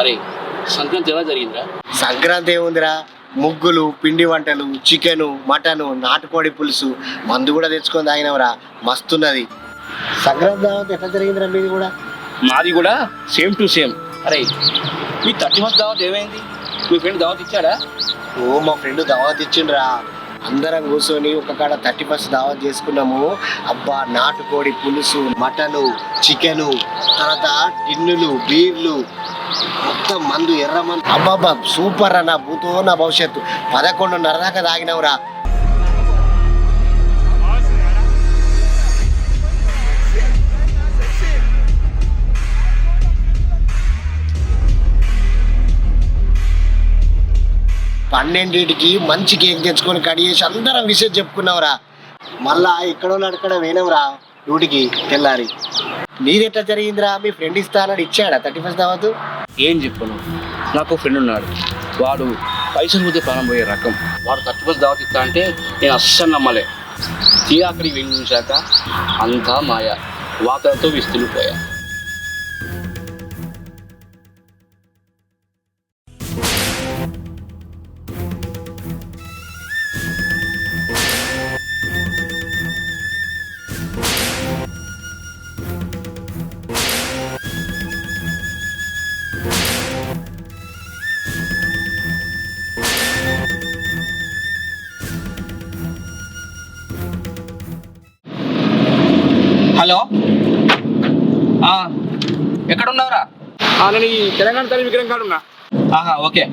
అరే సంక్రాంతి ఎలా జరిగిందిరా? సంక్రాంతి ఏముందిరా? ముగ్గులు పిండి వంటలు చికెను మటను నాటుకోడి పులుసు మందు కూడా తెచ్చుకొని తాగినవరా మస్తున్నది. సంక్రాంతి దావత్ ఎట్లా జరిగిందిరా మీది కూడా? మాది కూడా సేమ్ టు సేమ్ అరే మీ థర్టీ ఫస్ట్ దావత్ ఏమైంది? మీ ఫ్రెండ్ దావత్ ఇచ్చాడా? ఓ మా ఫ్రెండ్ దావత్ ఇచ్చిండ్రా. అందరం కూర్చొని ఒక కాడ థర్టీ ఫస్ట్ దావత్ చేసుకున్నాము. అబ్బా నాటుకోడి పులుసు మటను చికెను తర్వాత టిన్నులు బీర్లు మొత్తం మందు ఎర్ర మందు. అబ్బాబ్బా సూపర్ అన్న భూతో నా భవిష్యత్తు. పదకొండున్నర దాకా తాగినవురా. పన్నెండింటికి మంచి కేక్ తెచ్చుకొని కడిగేసి అందరం విషయం చెప్పుకున్నావురా. మళ్ళా ఎక్కడో అక్కడ వేనవురా డ్యూటీకి తెల్లారి. నీదెట్లా జరిగిందిరా? మీ ఫ్రెండ్ ఇస్తానని ఇచ్చాడా? థర్టీ ఫస్ట్ దావతు? ఏం చెప్పను. నాకు ఫ్రెండ్ ఉన్నాడు. వాడు పైసలు పోతే ప్రాణం పోయే రకం. వాడు థర్టీ ఫస్ట్ దావత్ ఇస్తా అంటే నేను అస్సలు నమ్మలే. తీరా అక్కడికి వెళ్ళి చూశాక అంతా మాయ. వాతలతో విస్తులు పోయా. హలో. ఆ, ఎక్కడున్నావురా? నేను ఈ తెలంగాణ తల్లి విగ్రహం కాడు ఉన్నా. ఆహా ఓకే.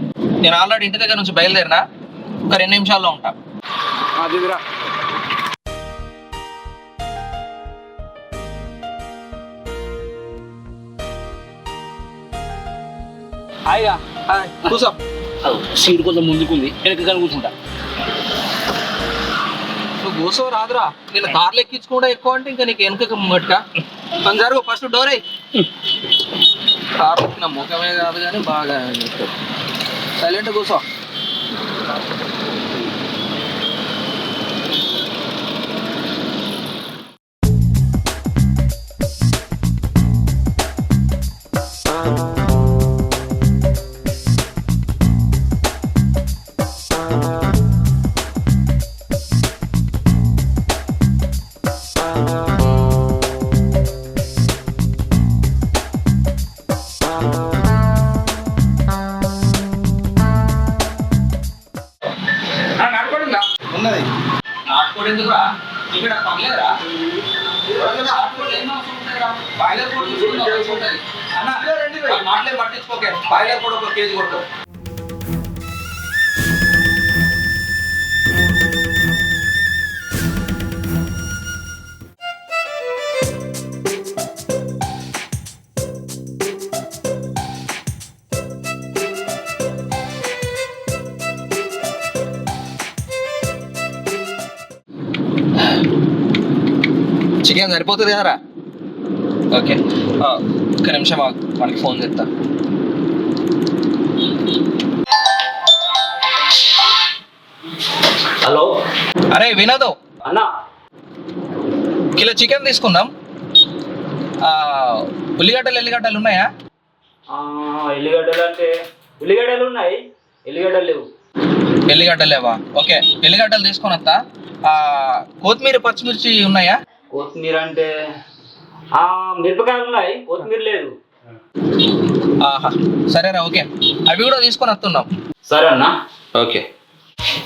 నేను ఆల్రెడీ ఇంటి దగ్గర నుంచి బయలుదేరినా? ఒక రెండు నిమిషాల్లో ఉంటా. హాయిగా హాయ్, కూర్చో సీట్ కొంచెం ముందుకుంది. వెనక కూర్చుంటా. నువ్వు కూర్చో రాదురా. నేను కార్లు ఎక్కించుకుంటా ఎక్కువ అంటే ఇంకా నీకు వెనుక ముంగట్టుగా. పని జరుగు ఫస్ట్ డోర్. అయ్యి కార్ నా ముఖమే కాదు కానీ బాగా సైలెంట్ కూర్చో మాటలే పట్టించుకోకే బాయిలర్ కూడా ఒక కేజీ కొట్టు చికెన్ సరిపోతుంది కదరా? ఓకే ఒక్క నిమిషం. మనకి ఫోన్ చేస్తా. హలో? అరే వినోద్. అన్నా. కిలో చికెన్ తీసుకుందాం. ఉల్లిగడ్డలు ఎల్లిగడ్డలు ఉన్నాయా? ఎల్లిగడ్డలు అంటే ఉల్లిగడ్డలు ఉన్నాయి ఎల్లిగడ్డలు లేవు. ఎల్లిగడ్డలు లేవా? ఓకే ఎల్లిగడ్డలు తీసుకొని వస్తా కొత్తిమీర పచ్చిమిర్చి ఉన్నాయా? కొత్తిమీర అంటే ఆ, మిరపకాయలు ఉన్నాయి కొత్తిమీర లేదు. ఆహా సరేరా ఓకే. అవి కూడా తీసుకొని వస్తున్నాం. సరే అన్న. ఓకే.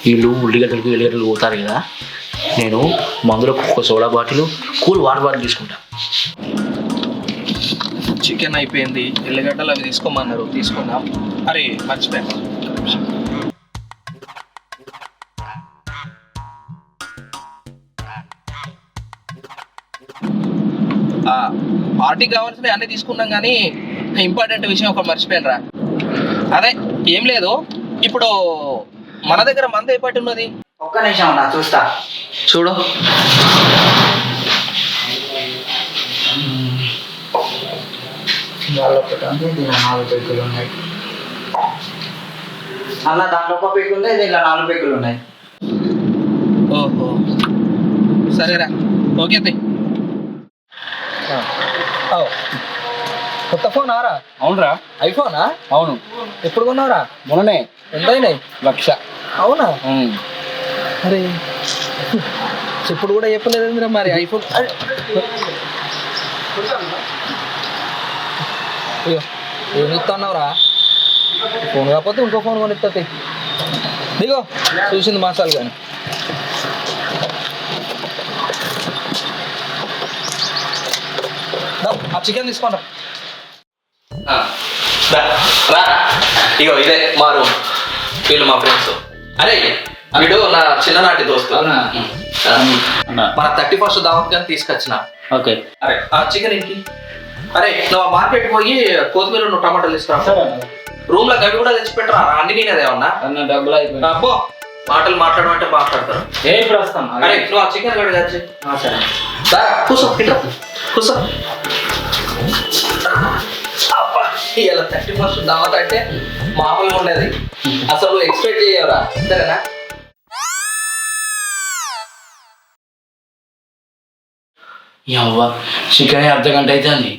వీళ్ళు ఉల్లిగడ్డలకు ఎల్లిగడ్డలు పోతారు కదా. నేను మందులకు ఒక soda bottle cool water bottle తీసుకుంటా. చికెన్ అయిపోయింది. ఎల్లిగడ్డలు అవి తీసుకోమన్నారు తీసుకున్నాం అరే మర్చిపోయాను. పార్టీకి కావాల్సినవి అన్నీ తీసుకున్నాం కానీ ఇంపార్టెంట్ విషయం ఒక మర్చిపోయాను రా అదే ఏం లేదు. ఇప్పుడు మన దగ్గర మంద ఏ పార్టీ ఉన్నది? ఒక్క నిమిషం అన్న చూస్తా. చూడు. అన్న దాంట్లో ఒక పెగ్గు ఉంది దీనిలో నాలుగు పెగ్గులు ఉన్నాయి. ఓహో. సరేరా. ఓకే. కొత్త ఫోన్ ఆరా? అవునరా. ఐఫోనా? అవును. ఎప్పుడు కొన్నారా మొన్ననే. ఎంత అయినాయి లక్ష. అవునా. అరే. చెప్పుడు కూడా చెప్పలేదు మరి ఐఫోన్. అయ్యో ఏం ఇస్తున్నావురా ఫోన్ కాకపోతే ఇంకో ఫోన్ కొనిస్తుంది దిగో చూసింది మాసాలు కానీ ఆ చికెన్ తీసుకోండి రా. ఇగో ఇదే మా రూమ్ వీళ్ళు మా ఫ్రెండ్స్ అరే వీడు నా చిన్ననాటి దోస్తు. మన థర్టీ ఫస్ట్ దావత్ కానీ తీసుకొచ్చిన. ఓకే. అరే ఆ చికెన్ ఇంటి అరే నువ్వు ఆ మార్కెట్ పోయి కొత్తిమీర నువ్వు టమాటాలు తీసుకురా. రూమ్లో గవి కూడా తెచ్చి పెట్టరా? అన్ని నేనేది ఏమన్నా అన్న డబ్బులు అయిపోయింది అబ్బో మాటలు మాట్లాడమంటే మాట్లాడతారు. ఏ వస్తాం అరే నువ్వు ఆ చికెన్ గడి తెచ్చి. సరే. కూర్చో కూర్చో అబ్బా, ఇలా థర్టీ ఫస్ట్ దావత్ అంటే మామూలుగా ఉండేది. అసలు ఎక్స్పెక్ట్ చేయవరా సరేనా? అవ్వ చికెన్ అర్ధ గంట అయితే అండి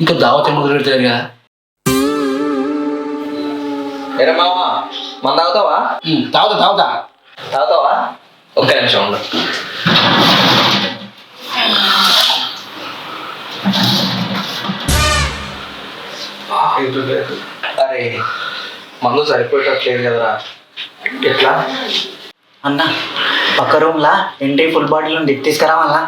ఇంకా దావత్ మొదలు పెడతారు కదా. ఎరే మామ మన తాగుతావా? తాగుతా తాగుతా. తాగుతావా? ఒక్క నిమిషం ఉండు. అరే మందు సరిపోయేటట్లేదు కదరా ఎట్లా? అన్న పక్క రూమ్లా ఇంటి ఫుల్ బాటిల్ ఉంది తీసుకురా మళ్ళా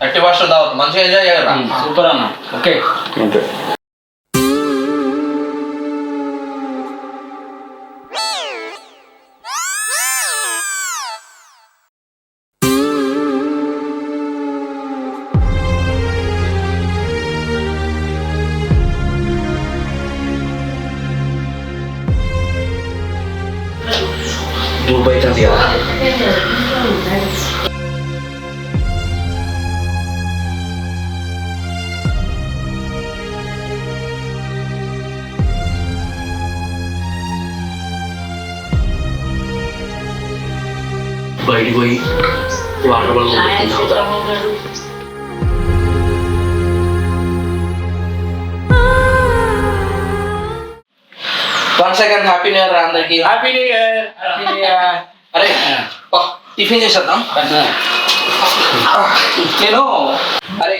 థర్టీ పర్సెంట్ తాగుతుంది మంచిగా ఎంజాయ్ చేయరా సూపర్ అన్న ఓకే దుబాయ్ తంది కదా బయటికి పోయి వాటర్ తాగుతా. One second happy new year అందరికి. హ్యాపీ న్యూ ఇయర్ అరే పా, టిఫిన్ చేసేద్దాం. నేను అరే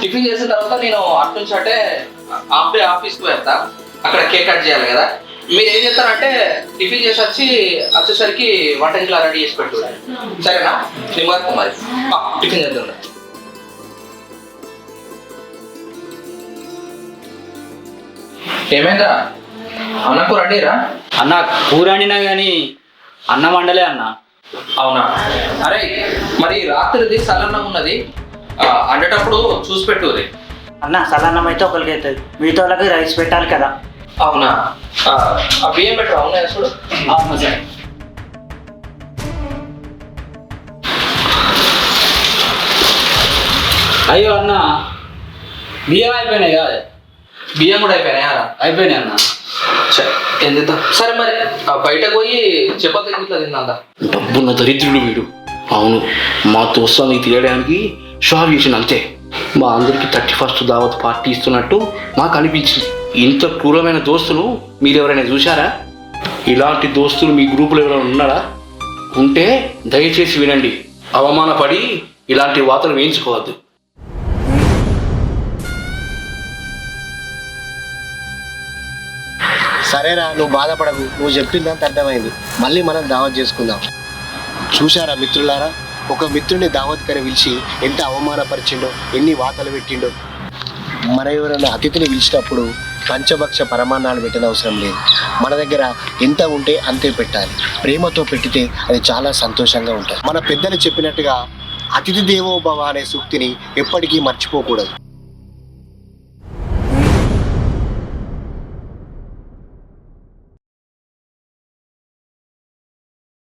టిఫిన్ చేసిన తర్వాత నేను అటు నుంచి అంటే డే ఆఫీస్కి వెళ్తా. అక్కడ కేక్ కట్ చేయాలి కదా. మీరు ఏం చేస్తారంటే టిఫిన్ చేసి వచ్చి వచ్చేసరికి వంట ఇంట్లో రెడీ చేసి పెట్టు సరేనా? నిమ్మకు మరి. టిఫిన్ చేద్దాం ఏమైందా అన్నకు రెడీరా? అన్న కూర వండినా కానీ అన్నం వండలే అన్న. అవునా? అరే మరి రాత్రిది సలన్నం ఉన్నది. ఆ, వండేటప్పుడు చూసి పెట్టుది అన్న సలన్నం అయితే ఒకరికి అవుతుంది మిగతా వాళ్ళకి రైస్ పెట్టాలి కదా. అవునా? ఆ, బియ్యం చూడు అవును సార్ అయ్యో అన్న. బియ్యం అయిపోయినాయి కాదు? బియ్యం కూడా అయిపోయినాయా అయిపోయినాయి అన్న. ఏం చేద్దాం? సరే మరి ఆ, బయటకు పోయి చపాతీ తిందా డబ్బున్న దరిద్రుడు వీడు. అవును మా దోస్తాన్ని తీయడానికి షాప్ చేసిన అంతే. మా అందరికి థర్టీ ఫస్ట్ దావత్ పార్టీ ఇస్తున్నట్టు మాకు అనిపించింది. ఇంత క్రూరమైన దోస్తులు మీరు ఎవరైనా చూశారా? ఇలాంటి దోస్తులు మీ గ్రూపులో ఎవరైనా ఉన్నారా? ఉంటే దయచేసి వినండి. అవమానపడి ఇలాంటి వార్తలు వేయించుకోవద్దు. సరేరా నువ్వు బాధపడకు. నువ్వు చెప్పిందంత అర్థమైంది. మళ్ళీ మనం దావత్ చేసుకుందాం. చూశారా మిత్రులారా? ఒక మిత్రుని దావత్ కని పిలిచి ఎంత అవమానపరిచిండో ఎన్ని వాతలు పెట్టిండో. మన ఎవరైనా అతిథిని పిలిచినప్పుడు పంచభక్ష పరమాన్నాలు పెట్టిన అవసరం లేదు. మన దగ్గర ఎంత ఉంటే అంతే పెట్టాలి. ప్రేమతో పెట్టితే అది చాలా సంతోషంగా ఉంటుంది. మన పెద్దలు చెప్పినట్టుగా అతిథి దేవోభవ అనే సూక్తిని ఎప్పటికీ మర్చిపోకూడదు.